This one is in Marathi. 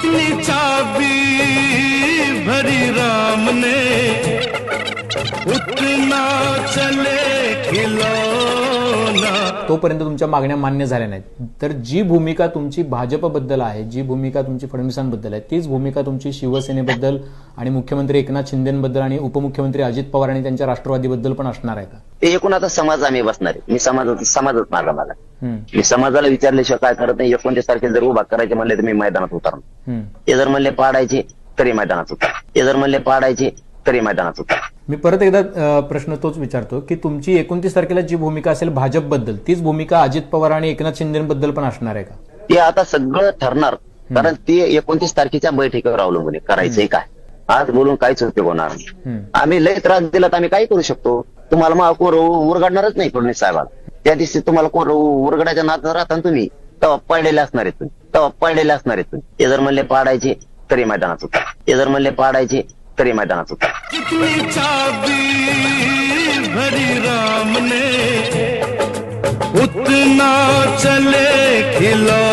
कितनी चाबी भरी राम ने उतना चले तोपर्यंत तुमच्या मागण्या मान्य झाल्या नाहीत. तर जी भूमिका तुमची भाजपबद्दल आहे जी भूमिका तुमची फडणवीसांबद्दल आहे तीच भूमिका तुमची शिवसेनेबद्दल आणि मुख्यमंत्री एकनाथ शिंदेबद्दल आणि उपमुख्यमंत्री अजित पवार आणि त्यांच्या राष्ट्रवादीबद्दल पण असणार आहे का? ते एकूण आता समाज आम्ही बसणार आहे. मी समाजात समाजच माझा मला मी समाजाला विचारल्याशिवाय काय करत नाही. एकोणतीस तारखेला जर उभा करायचे म्हणले तर मी मैदानात उतरणार. ते जर म्हणले पाडायचे तरी मैदानात उतर. ते जर म्हणले पाडायचे तरी मैदानात उतर. मी परत एकदा प्रश्न तोच विचारतो की तुमची एकोणतीस तारखेला जी भूमिका असेल भाजपबद्दल तीच भूमिका अजित पवार आणि एकनाथ शिंदेबद्दल पण असणार आहे का? ते आता सगळं ठरणार कारण ते एकोणतीस तारखेच्या बैठकीवर अवलंबून. करायचंय काय? आज बोलून काहीच उपयोग होणार. आम्ही लय त्रास दिला तर आम्ही काय करू शकतो? तुम्हाला मग कोर उरगाडणारच नाही फडणवीस साहेबाला. त्या दिवशी तुम्हाला कोर उरगडाच्या नात राहता तुम्ही तेव्हा पडलेले असणार आहेत तुम्ही. तेव्हा पडलेले असणार आहेत तुम्ही. ते जर म्हणले पाडायचे तरी मैदानात उतर ते जर म्हणले पाडायचे तरी मैदानात होता. जितनी चाबी भरी राम ने उतना चले खिला